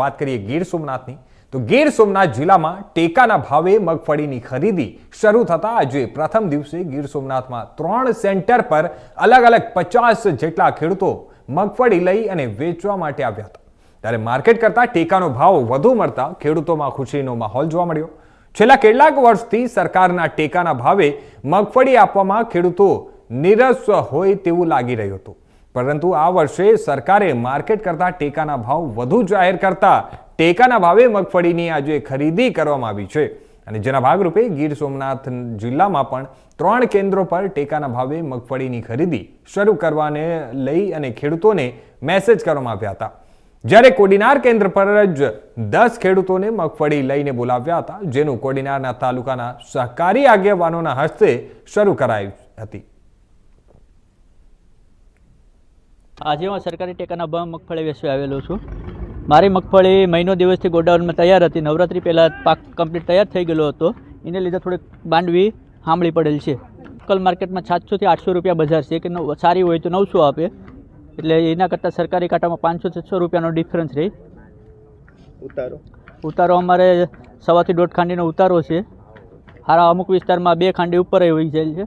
વાત કરીએ ગીર સોમનાથની, તો ગીર સોમનાથ જિલ્લામાં ટેકાના ભાવે મગફળીની ખરીદી શરૂ થતાં આજે પ્રથમ દિવસે ગીર સોમનાથમાં ત્રણ સેન્ટર પર અલગ અલગ પચાસ જેટલા ખેડૂતો મગફળી લઈ અને વેચવા માટે આવ્યા હતા. ત્યારે માર્કેટ કરતાં ટેકાનો ભાવ વધુ મળતા ખેડૂતોમાં ખુશીનો માહોલ જોવા મળ્યો. છેલ્લા કેટલાક વર્ષથી સરકારના ટેકાના ભાવે મગફળી આપવામાં ખેડૂતો નિરસ હોય તેવું લાગી રહ્યું હતું. પરંતુ આ વર્ષે સરકારે માર્કેટ કરતા ટેકાના ભાવ વધુ જાહેર કરતા ટેકાના ભાવે મગફળીની આજે ખરીદી કરવામાં આવી છે. અને જેના ભાગરૂપે ગીર સોમનાથ જિલ્લામાં પણ ત્રણ કેન્દ્રો પર ટેકાના ભાવે મગફળીની ખરીદી શરૂ કરવાને લઈ અને ખેડૂતોને મેસેજ કરવામાં આવ્યા હતા. જ્યારે કોડીનાર કેન્દ્ર પર જ દસ ખેડૂતોને મગફળી લઈને બોલાવ્યા હતા, જેનું કોડીનારના તાલુકાના સહકારી આગેવાનોના હસ્તે શરૂ કરાઈ હતી. આજે હું સરકારી ટેકાના ભાવ મગફળી વેચવા આવેલો છું. મારી મગફળી મહિનો દિવસથી ગોડાઉનમાં તૈયાર હતી. નવરાત્રી પહેલાં પાક કમ્પ્લીટ તૈયાર થઈ ગયેલો હતો. એને લીધે થોડીક બાંડવી હાંભળી પડેલ છે. લોકલ માર્કેટમાં સાતસોથી આઠસો રૂપિયા બજાર છે. કે સારી હોય તો નવસો આપે. એટલે એના કરતાં સરકારી કાંટામાં પાંચસો છસો રૂપિયાનો ડિફરન્સ રહે. ઉતારો. ઉતારો અમારે સવાથી દોઢ ખાંડીનો ઉતારો છે. હારા અમુક વિસ્તારમાં બે ખાંડી ઉપર હોઈ જાય છે.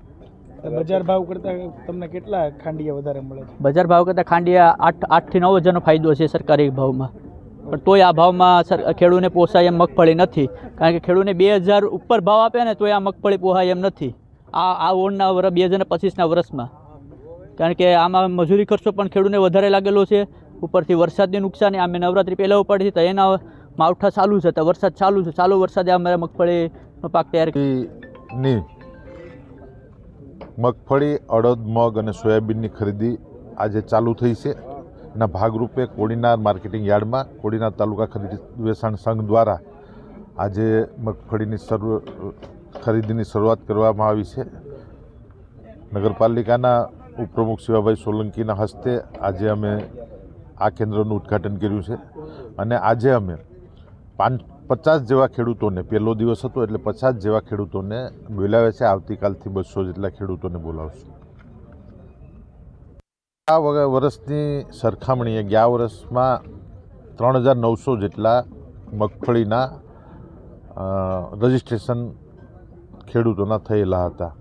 બજાર ભાવ કરતા તમને કેટલા ખાંડિયા વધારે મળે છે? બજાર ભાવ કરતાં ખાંડિયા આઠ આઠથી નવ હજારનો ફાયદો છે સરકારી ભાવમાં. પણ તોય આ ભાવમાં સર ખેડૂને પોસાય એમ મગફળી નથી. કારણ કે ખેડૂને બે હજાર ઉપર ભાવ આપે ને તોય આ મગફળી પોસાય એમ નથી. આ આ ઓણના વર્ષ બે હજાર પચીસના વર્ષમાં કારણ કે આમાં મજૂરી ખર્ચો પણ ખેડૂને વધારે લાગેલો છે. ઉપરથી વરસાદની નુકસાની અમે નવરાત્રી પહેલાં ઉપાડી તો એના માવઠા ચાલુ છે તો વરસાદ ચાલુ છે ચાલુ વરસાદે અમારા મગફળીનો પાક તૈયારની મગફળી, અડદ, મગ અને સોયાબીનની ખરીદી આજે ચાલુ થઈ છે. એના ભાગરૂપે કોડીનાર માર્કેટિંગ યાર્ડમાં કોડીનાર તાલુકા ખરીદી વેચાણ સંઘ દ્વારા આજે મગફળીની શરૂ, ખરીદીની શરૂઆત કરવામાં આવી છે. નગરપાલિકાના ઉપપ્રમુખ શિવાભાઈ સોલંકીના હસ્તે આજે અમે આ કેન્દ્રનું ઉદ્ઘાટન કર્યું છે. અને આજે અમે પાંચ પચાસ જેવા ખેડૂતોને, પહેલો દિવસ હતો એટલે પચાસ જેવા ખેડૂતોને બોલાવે છે, આવતીકાલથી બસો જેટલા ખેડૂતોને બોલાવશું. આ વગર વર્ષની સરખામણીએ ગયા વર્ષમાં ત્રણ હજાર નવસો જેટલા મગફળીના રજિસ્ટ્રેશન ખેડૂતોના થયેલા હતા.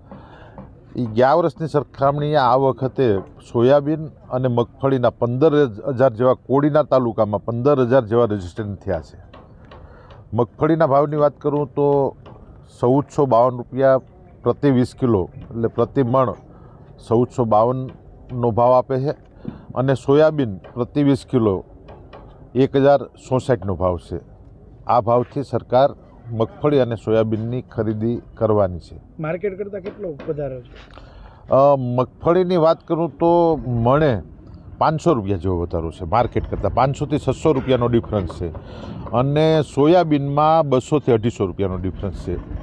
એ ગયા વર્ષની સરખામણીએ આ વખતે સોયાબીન અને મગફળીના પંદર હજાર જેવા કોડીના તાલુકામાં પંદર હજાર જેવા રજિસ્ટ્રેશન થયા છે. મગફળીના ભાવની વાત કરું તો ચૌદસો બાવન રૂપિયા પ્રતિ વીસ કિલો એટલે પ્રતિ મણ ચૌદસો બાવનનો ભાવ આપે છે. અને સોયાબીન પ્રતિ વીસ કિલો એક હજાર સોસાઠનો ભાવ છે. આ ભાવથી સરકાર મગફળી અને સોયાબીનની ખરીદી કરવાની છે. માર્કેટ કરતાં કેટલો વધારે છે? મગફળીની વાત કરું તો મણે પાંચસો રૂપિયા જેવો વધારો છે, માર્કેટ કરતાં પાંચસોથી છસો રૂપિયાનો ડિફરન્સ છે. અને સોયાબીનમાં બસોથી અઢીસો રૂપિયાનો ડિફરન્સ છે.